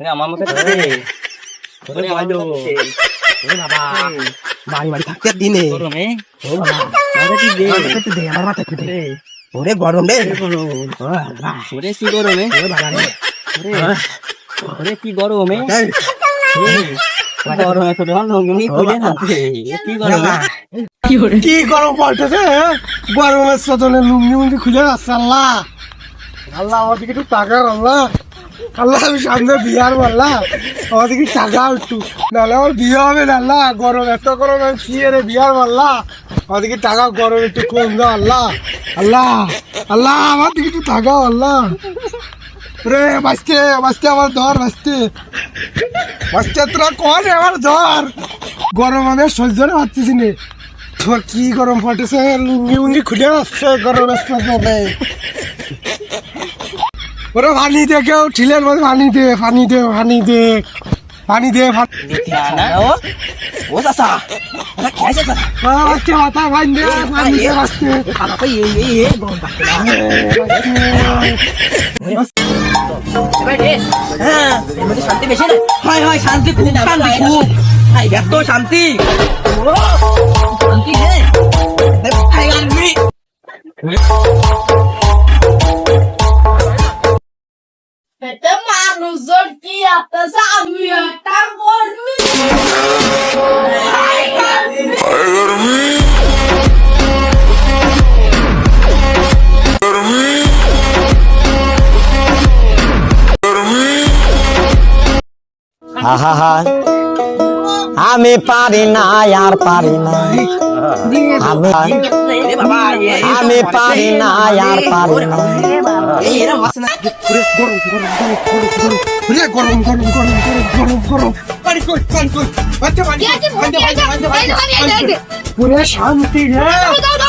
ওরে আমার মতো বাড়ি বাড়ি থাকতে দিনে। আমার মাথায় একটু দে আমার মাথায় একটু দে। ওরে গরম রে। গরম। ও বাবা। ওরে কি গরমে ওরে ওরে কি গরমে না। কি গরম পড়তেছে হ্যাঁ? গরমের সদনে লুঙ্গি মুঙ্গি খুলে যাচ্ছে আল্লাহ। আল্লাহ আমার দিকে একটু টাকা আল্লাহ। আল্লাহ, আমি সামনে বিয়ার আল্লাহ আমার দিকে টাকা একটু নাহলে আমার বিয়ে হবে আল্লাহ। গরম, এত গরম, আমি শুয়ে রে বিয়ার দিকে টাকা গরম একটু কম দাও, আল্লাহ। আল্লাহ আল্লাহ, আমার দিকে একটু টাকা আল্লাহ। রে বাঁচতে বাঁচতে আমার ধর, বাঁচতে। বাঁচতে তোরা আমার ধর? গরম আমি আর সহ্য না পাচ্ছিস নে। তোর কি গরম পড়তেছে? লুঙ্গি উঙ্গি খুলে আসছে, গরম আসতে। ওরা পানি দে কেউ ঠিলের মধ্যে পানি দে পানি দে পানি দে পানি দে ও ও চাচা ওটা কি আছে? চাচা আজকে মাথা পানি কি আমি একটা কর্মী আহা। আমি পারি না আর পারি না। আমি পারি না, আর পারি না। গরম গরম গরম পুরে শান্তি রে।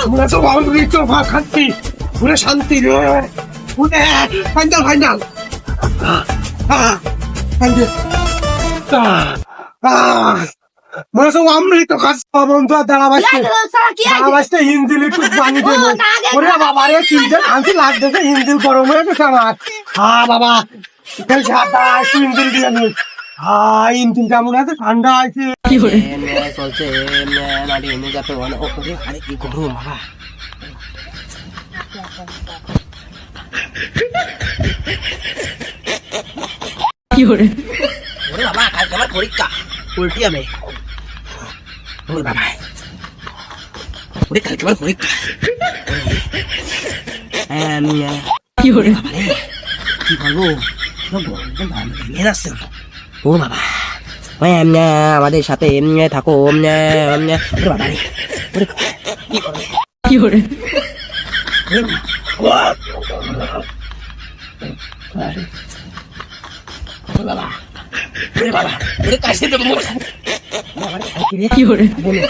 পুরে তো বাউন্ডারি তো শান্তি পুরে শান্তি রে। পুরে, ফাইনাল ফাইনাল। ফাইনাল মনে হচ্ছে অমৃত কাজ বন্ধু আর দাঁড়া বাসতে। দাঁড়া বাসতে হিন্দিল একটু পানি দেবো। ওরে বাবা রে কি যে শান্তি লাগতেছে হিন্দিল গরম হয়ে গেছে আমার। বাবা। তেল সাদা একটু হিন্দিল দিয়ে নি। হিন্দিল কেমন আছে ঠান্ডা আছে। এমনি চলছে এমনি এমনি যাতে মানে ওরে আরে কি গরম বাবা ওরে বাবা কালকে আমার পরীক্ষা। উল্টি আমি ওরে বাবা। ওরে কালকে হ্যাঁ কি করে বাবা রে কি করব ভেঙে যাচ্ছে ও বাবা। আমাদের সাথে থাকো ওরে বাবা ওরে কি কি করে বাবা। ওরে বাবা। ওরে কাছে তো কি করে বলে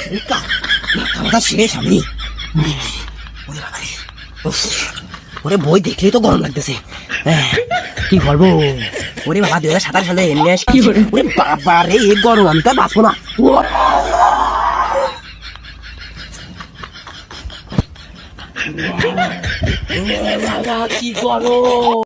খাওয়া শেষ আমি। ওরে বই দেখলেই তো গরম লাগতেছে। হ্যাঁ, কি করব ওরে বাবা দুই হাজার সাতাশ সালে এমনি কি করে ওরে বাবা রে এই গরম আমি তো বাঁচবো না। কি গরম!